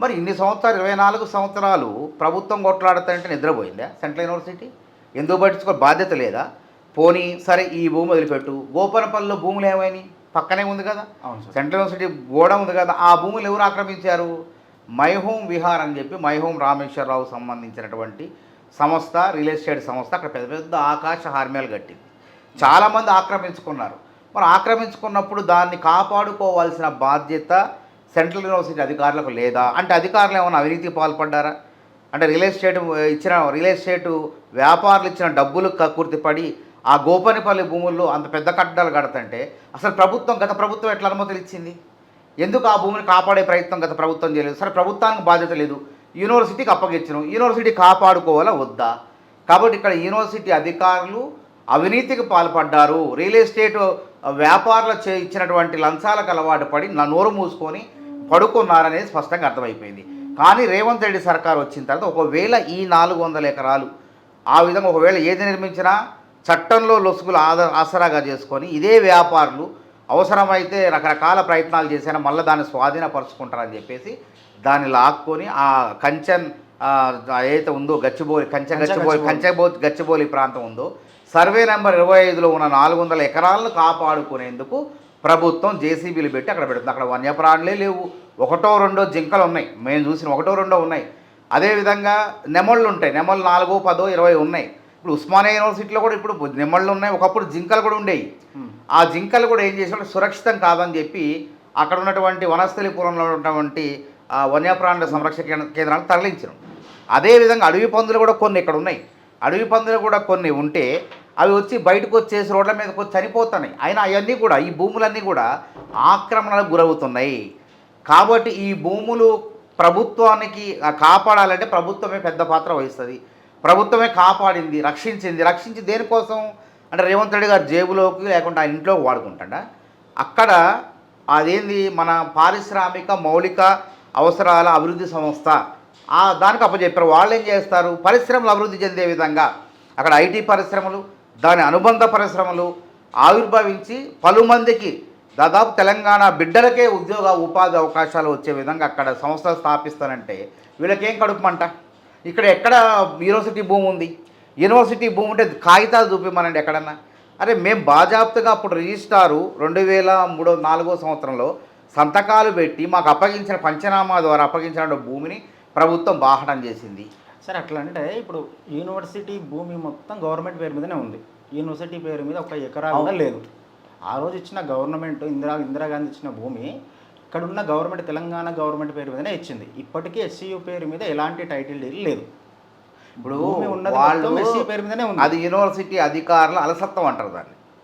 మరి ఇన్ని సంవత్సరాలు ఇరవై నాలుగు సంవత్సరాలు ప్రభుత్వం కొట్లాడుతుంటే నిద్రపోయిందా సెంట్రల్ యూనివర్సిటీ? ఎందుకు పట్టించుకో బాధ్యత లేదా? పోనీ సరే ఈ భూమి వదిలిపెట్టు. గోపనపల్లిలో భూములు ఏమైనాయి? పక్కనే ఉంది కదా. సెంట్రల్ యూనివర్సిటీ గోడ ఉంది కదా. ఆ భూములు ఎవరు ఆక్రమించారు? మైహోమ్ విహార్ అని చెప్పి మైహోమ్ రామేశ్వరరావు సంబంధించినటువంటి సంస్థ రియల్ ఎస్టేట్ సంస్థ అక్కడ పెద్ద పెద్ద ఆకాశ హార్మ్యాలు కట్టింది. చాలామంది ఆక్రమించుకున్నారు. మరి ఆక్రమించుకున్నప్పుడు దాన్ని కాపాడుకోవాల్సిన బాధ్యత సెంట్రల్ యూనివర్సిటీ అధికారులకు లేదా? అంటే అధికారులు ఏమైనా అవినీతికి పాల్పడ్డారా? అంటే రియల్ ఎస్టేట్ ఇచ్చిన రియల్ ఎస్టేట్ వ్యాపారులు ఇచ్చిన డబ్బులు కక్కుర్తిపడి ఆ గోపనిపల్లి భూముల్లో అంత పెద్ద కట్టడాలు కడతంటే అసలు ప్రభుత్వం గత ప్రభుత్వం ఎట్లా అనుమతులు ఇచ్చింది? ఎందుకు ఆ భూమిని కాపాడే ప్రయత్నం గత ప్రభుత్వం చేయలేదు? సరే ప్రభుత్వానికి బాధ్యత లేదు. యూనివర్సిటీకి అప్పగించను. యూనివర్సిటీ కాపాడుకోవాలా వద్దా? కాబట్టి ఇక్కడ యూనివర్సిటీ అధికారులు అవినీతికి పాల్పడ్డారు. రియల్ ఎస్టేట్ వ్యాపారులు చే ఇచ్చినటువంటి లంచాలకు అలవాటు పడి నా నోరు మూసుకొని పడుకున్నారనేది స్పష్టంగా అర్థమైపోయింది. కానీ రేవంత్ రెడ్డి సర్కార్ వచ్చిన తర్వాత ఒకవేళ ఈ నాలుగు వందల ఎకరాలు ఆ విధంగా ఒకవేళ ఏది నిర్మించినా చట్టంలో లొసుగులు ఆద ఆసరాగా చేసుకొని ఇదే వ్యాపారులు అవసరమైతే రకరకాల ప్రయత్నాలు చేసినా మళ్ళీ దాన్ని స్వాధీనపరుచుకుంటారని చెప్పేసి దాన్ని లాక్కొని ఆ కంచన్ ఏదైతే ఉందో గచ్చిబౌలి కంచె గచ్చిబౌలి. కంచెబో గచ్చిబౌలి ప్రాంతం ఉందో సర్వే నెంబర్ ఇరవై ఐదులో ఉన్న నాలుగు వందల ఎకరాలను కాపాడుకునేందుకు ప్రభుత్వం జేసీబీలు పెట్టి అక్కడ పెడుతుంది. అక్కడ వన్యప్రాణులే లేవు. ఒకటో రెండో జింకలు ఉన్నాయి. మేము చూసిన ఒకటో రెండో ఉన్నాయి. అదేవిధంగా నెమళ్ళు ఉంటాయి. నెమళ్ళు నాలుగో పదో ఇరవై ఉన్నాయి. ఇప్పుడు ఉస్మానియా యూనివర్సిటీలో కూడా ఇప్పుడు నెమళ్ళు ఉన్నాయి. ఒకప్పుడు జింకలు కూడా ఉండేవి. ఆ జింకలు కూడా ఏం చేసాడు సురక్షితం కాదని చెప్పి అక్కడ ఉన్నటువంటి వనస్థలిపురంలో ఉన్నటువంటి వన్యప్రాణుల సంరక్షణ కేంద్ర- కేంద్రాలకు తరలించడం అదేవిధంగా అడవి పందులు కూడా కొన్ని ఇక్కడ ఉన్నాయి. అడవి పందులు కూడా కొన్ని ఉంటే అవి వచ్చి బయటకు వచ్చేసి రోడ్ల మీదకి వచ్చి చనిపోతున్నాయి. అయినా అవన్నీ కూడా ఈ భూములన్నీ కూడా ఆక్రమణలకు గురవుతున్నాయి. కాబట్టి ఈ భూములు ప్రభుత్వానికి కాపాడాలంటే ప్రభుత్వమే పెద్ద పాత్ర వహిస్తుంది. ప్రభుత్వమే కాపాడింది రక్షించింది. రక్షించి దేనికోసం అంటే రేవంత్ రెడ్డి గారు జేబులోకి లేకుంటే ఆయన ఇంట్లోకి వాడుకుంటాడా? అక్కడ అదేంది? మన పారిశ్రామిక మౌలిక అవసరాల అభివృద్ధి సంస్థ. ఆ దానికి అప్పచెప్పారు. వాళ్ళు ఏం చేస్తారు? పరిశ్రమలు అభివృద్ధి చెందే విధంగా అక్కడ ఐటీ పరిశ్రమలు దాని అనుబంధ పరిశ్రమలు ఆవిర్భవించి పలుమందికి దాదాపు తెలంగాణ బిడ్డలకే ఉద్యోగ ఉపాధి అవకాశాలు వచ్చే విధంగా అక్కడ సంస్థలు స్థాపిస్తానంటే వీళ్ళకేం కడుపుమంట ఇక్కడ ఎక్కడ యూనివర్సిటీ భూమి ఉంది? యూనివర్సిటీ భూమి ఉంటే కాగితాలు చూపిమనండి ఎక్కడన్నా? అరే మేము బాజాప్తుగా అప్పుడు రిజిస్టారు రెండు వేల మూడో నాలుగో సంవత్సరంలో సంతకాలు పెట్టి మాకు అప్పగించిన పంచనామా ద్వారా అప్పగించిన భూమిని ప్రభుత్వం బాహటం చేసింది. సరే అట్లా అంటే ఇప్పుడు యూనివర్సిటీ భూమి మొత్తం గవర్నమెంట్ పేరు మీదనే ఉంది. యూనివర్సిటీ పేరు మీద ఒక ఎకరా కూడా. లేదు. ఆ రోజు ఇచ్చిన గవర్నమెంట్ ఇందిరా ఇందిరాగాంధీ ఇచ్చిన భూమి ఇక్కడ ఉన్న గవర్నమెంట్ తెలంగాణ గవర్నమెంట్ పేరు మీదనే ఇచ్చింది. ఇప్పటికీ ఎస్సీయూ పేరు మీద ఎలాంటి టైటిల్ డీల్ లేదు. ఇప్పుడు భూమి ఉన్నది వాళ్ళు పేరు మీదనే ఉంది. అది యూనివర్సిటీ అధికారుల అలసత్వం అంటారు దాన్ని.